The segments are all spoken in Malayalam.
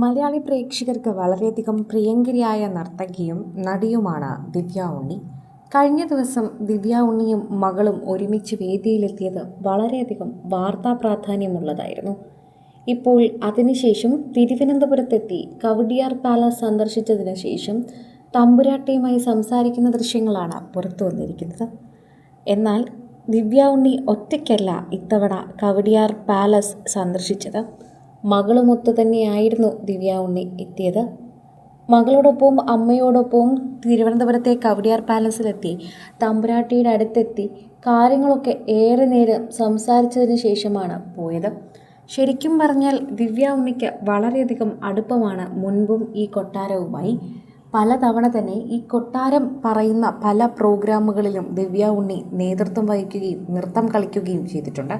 മലയാളി പ്രേക്ഷകർക്ക് വളരെയധികം പ്രിയങ്കരിയായ നർത്തകിയും നടിയുമാണ് ദിവ്യ ഉണ്ണി. കഴിഞ്ഞ ദിവസം ദിവ്യ ഉണ്ണിയും മകളും ഒരുമിച്ച് വേദിയിലെത്തിയത് വളരെയധികം വാർത്താ പ്രാധാന്യമുള്ളതായിരുന്നു. ഇപ്പോൾ അതിനുശേഷം തിരുവനന്തപുരത്തെത്തി കവടിയാർ പാലസ് സന്ദർശിച്ചതിന് ശേഷം തമ്പുരാട്ടിയുമായി സംസാരിക്കുന്ന ദൃശ്യങ്ങളാണ് പുറത്തു വന്നിരിക്കുന്നത്. എന്നാൽ ദിവ്യ ഉണ്ണി ഒറ്റയ്ക്കല്ല ഇത്തവണ കവടിയാർ പാലസ് സന്ദർശിച്ചത്. മകളുമൊത്ത് തന്നെയായിരുന്നു ദിവ്യ ഉണ്ണി എത്തിയത്. മകളോടൊപ്പവും അമ്മയോടൊപ്പവും തിരുവനന്തപുരത്തെ കവടിയാർ പാലസിലെത്തി. തമ്പുരാട്ടിയുടെ അടുത്തെത്തി കാര്യങ്ങളൊക്കെ ഏറെ നേരം സംസാരിച്ചതിന് ശേഷമാണ് പോയത്. ശരിക്കും പറഞ്ഞാൽ ദിവ്യ ഉണ്ണിക്ക് വളരെയധികം അടുപ്പമാണ് മുൻപും ഈ കൊട്ടാരവുമായി. പലതവണ തന്നെ ഈ കൊട്ടാരം പറയുന്ന പല പ്രോഗ്രാമുകളിലും ദിവ്യ ഉണ്ണി നേതൃത്വം വഹിക്കുകയും നൃത്തം കളിക്കുകയും ചെയ്തിട്ടുണ്ട്.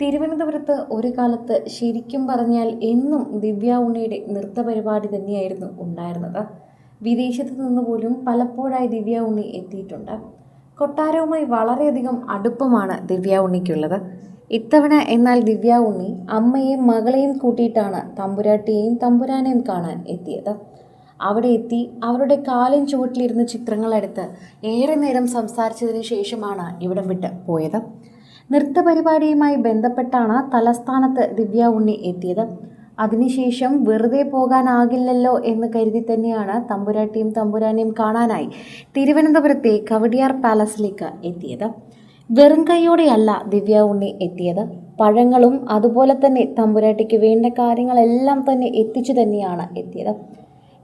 തിരുവനന്തപുരത്ത് ഒരു കാലത്ത് ശരിക്കും പറഞ്ഞാൽ എന്നും ദിവ്യ ഉണ്ണിയുടെ നൃത്ത പരിപാടി തന്നെയായിരുന്നു ഉണ്ടായിരുന്നത്. വിദേശത്ത് നിന്ന് പോലും പലപ്പോഴായി ദിവ്യ ഉണ്ണി എത്തിയിട്ടുണ്ട്. കൊട്ടാരവുമായി വളരെയധികം അടുപ്പമാണ് ദിവ്യ ഉണ്ണിക്കുള്ളത്. ഇത്തവണ എന്നാൽ ദിവ്യ ഉണ്ണി അമ്മയെയും മകളെയും കൂട്ടിയിട്ടാണ് തമ്പുരാട്ടിയെയും തമ്പുരാനെയും കാണാൻ എത്തിയത്. അവിടെ എത്തി അവരുടെ കാലിൻ ചുവട്ടിലിരുന്ന് ചിത്രങ്ങളെടുത്ത് ഏറെ നേരം സംസാരിച്ചതിന് ശേഷമാണ് ഇവിടം വിട്ട് പോയത്. നൃത്തപരിപാടിയുമായി ബന്ധപ്പെട്ടാണ് തലസ്ഥാനത്ത് ദിവ്യ ഉണ്ണി എത്തിയത്. അതിനുശേഷം വെറുതെ പോകാനാകില്ലല്ലോ എന്ന് കരുതി തന്നെയാണ് തമ്പുരാട്ടിയും തമ്പുരാനെയും കാണാനായി തിരുവനന്തപുരത്തെ കവടിയാർ പാലസിലേക്ക് എത്തിയത്. വെറും കൈയോടെയല്ല ദിവ്യ ഉണ്ണി എത്തിയത്. പഴങ്ങളും അതുപോലെ തന്നെ തമ്പുരാട്ടിക്ക് വേണ്ട കാര്യങ്ങളെല്ലാം തന്നെ എത്തിച്ചു തന്നെയാണ് എത്തിയത്.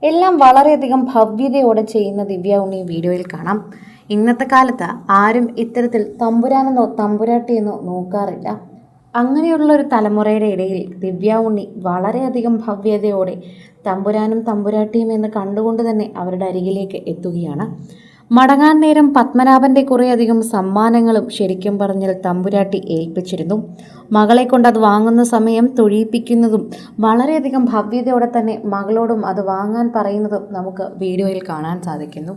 എല്ലാം വളരെയധികം ഭവ്യതയോടെ ചെയ്യുന്ന ദിവ്യ ഉണ്ണി വീഡിയോയിൽ കാണാം. ഇന്നത്തെ കാലത്ത് ആരും ഇത്തരത്തിൽ തമ്പുരാനെന്നോ തമ്പുരാട്ടിയെന്നോ നോക്കാറില്ല. അങ്ങനെയുള്ള ഒരു തലമുറയുടെ ഇടയിൽ ദിവ്യ ഉണ്ണി വളരെയധികം ഭവ്യതയോടെ തമ്പുരാനും തമ്പുരാട്ടിയും എന്ന് കണ്ടുകൊണ്ട് തന്നെ അവരുടെ അരികിലേക്ക് എത്തുകയാണ്. മടങ്ങാൻ നേരം പത്മനാഭന്റെ കുറേയധികം സമ്മാനങ്ങളും ശരിക്കും പറഞ്ഞാൽ തമ്പുരാട്ടി ഏൽപ്പിച്ചിരുന്നു. മകളെ കൊണ്ട് അത് വാങ്ങുന്ന സമയം തൊഴിയിപ്പിക്കുന്നതും വളരെയധികം ഭവ്യതയോടെ തന്നെ മകളോടും അത് വാങ്ങാൻ പറയുന്നതും നമുക്ക് വീഡിയോയിൽ കാണാൻ സാധിക്കുന്നു.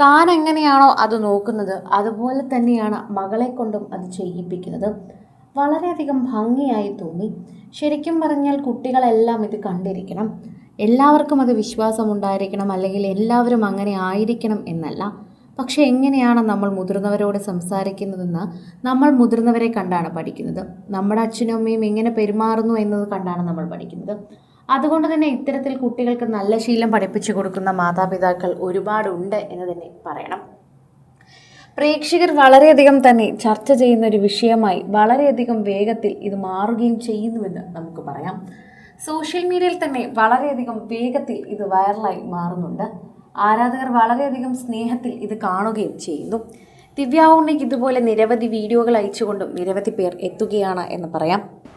താൻ എങ്ങനെയാണോ അത് നോക്കുന്നത് അതുപോലെ തന്നെയാണ് മകളെ കൊണ്ടും അത് ചെയ്യിപ്പിക്കുന്നത്. വളരെയധികം ഭംഗിയായി തോന്നി. ശരിക്കും പറഞ്ഞാൽ കുട്ടികളെല്ലാം ഇത് കണ്ടിരിക്കണം. എല്ലാവർക്കും അത് വിശ്വാസമുണ്ടായിരിക്കണം അല്ലെങ്കിൽ എല്ലാവരും അങ്ങനെ ആയിരിക്കണം എന്നല്ല. പക്ഷേ എങ്ങനെയാണ് നമ്മൾ മുതിർന്നവരോട് സംസാരിക്കുന്നതെന്ന് നമ്മൾ മുതിർന്നവരെ കണ്ടാണ് പഠിക്കുന്നത്. നമ്മുടെ അച്ഛനും അമ്മയും എങ്ങനെ പെരുമാറുന്നു എന്നത് കണ്ടാണ് നമ്മൾ പഠിക്കുന്നത്. അതുകൊണ്ട് തന്നെ ഇത്തരത്തിൽ കുട്ടികൾക്ക് നല്ല ശീലം പഠിപ്പിച്ചു കൊടുക്കുന്ന മാതാപിതാക്കൾ ഒരുപാടുണ്ട് എന്ന് തന്നെ പറയണം. പ്രേക്ഷകർ വളരെയധികം തന്നെ ചർച്ച ചെയ്യുന്ന ഒരു വിഷയമായി വളരെയധികം വേഗത്തിൽ ഇത് മാറുകയും ചെയ്യുന്നുവെന്ന് നമുക്ക് പറയാം. സോഷ്യൽ മീഡിയയിൽ തന്നെ വളരെയധികം വേഗത്തിൽ ഇത് വൈറലായി മാറുന്നുണ്ട്. ആരാധകർ വളരെയധികം സ്നേഹത്തിൽ ഇത് കാണുകയും ചെയ്യുന്നു. ദിവ്യ ഉണ്ണിക്ക് ഇതുപോലെ നിരവധി വീഡിയോകൾ അയച്ചുകൊണ്ടും നിരവധി പേർ എത്തുകയാണ് എന്ന് പറയാം.